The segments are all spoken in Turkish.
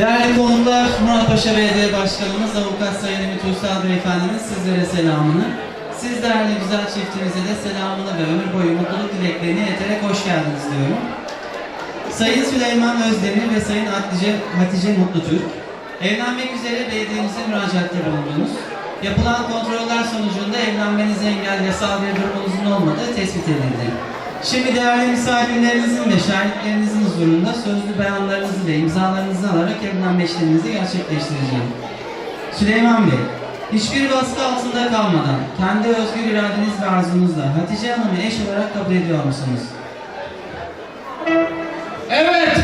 Değerli konuklar, Muratpaşa Belediye Başkanımız Avukat Sayın Ümit Uysal Beyefendimiz sizlere selamını. Siz değerli güzel çiftimize de selamını ve ömür boyu mutluluk dileklerini ileterek hoş geldiniz diyorum. Sayın Süleyman Özdemir ve Sayın Hatice, Hatice Mutlutürk, evlenmek üzere belediyemize müracaatte bulundunuz. Yapılan kontroller sonucunda evlenmenize engel yasal bir durumunuzun olmadığı tespit edildi. Şimdi değerli misafirlerinizin ve şahitlerinizin huzurunda sözlü beyanlarınızı ve imzalarınızı alarak evlenme işleminizi gerçekleştireceğim. Süleyman Bey, hiçbir baskı altında kalmadan kendi özgür iradeniz ve arzunuzla Hatice Hanım'ı eş olarak kabul ediyor musunuz? Evet.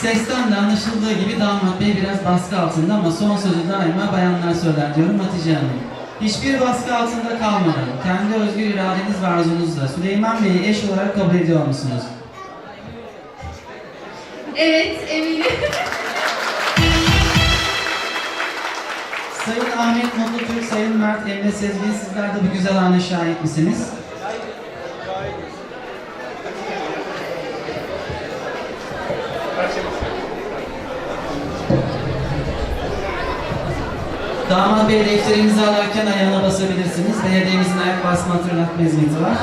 Sesten de anlaşıldığı gibi damat bey biraz baskı altında ama son sözü daima bayanlar söyler diyorum Hatice Hanım. Hiçbir baskı altında kalmadan kendi özgür iradeniz ve arzunuzla Süleyman Bey'i eş olarak kabul ediyor musunuz? Evet, eminim. Sayın Ahmet Mutlutürk, Sayın Mert Emre Sezgin sizler de bu güzel ana şahit misiniz? Damat Bey defterinizi alarken ayağına basabilirsiniz. Belediyemizin ayak basma hatırlatma hizmeti var.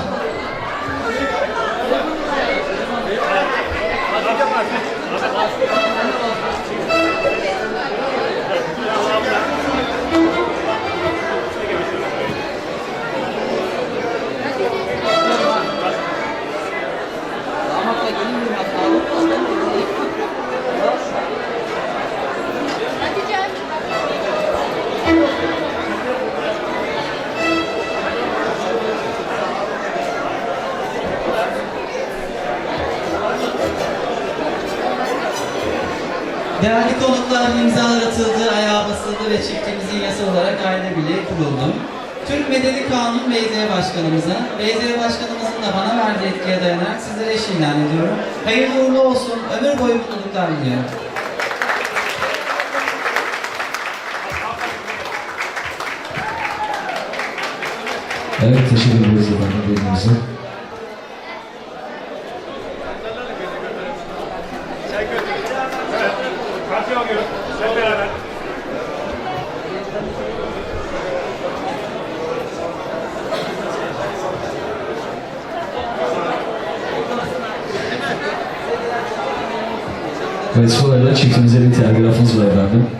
Değerli konuklar imzalar atıldı, ayağa basıldı ve çiftimizin yasal olarak aile birliği kuruldu. Türk Medeni Kanun Belediye Başkanımıza, Belediye Başkanımızın da bana verdiği etkiye dayanarak sizlere eş ilan ediyorum. Hayırlı uğurlu olsun, ömür boyu mutluluklar diliyorum. Evet teşekkür ederiz efendim alıyoruz. Hep beraber. Evet sonra da çiftimize bir telgrafımız var efendim.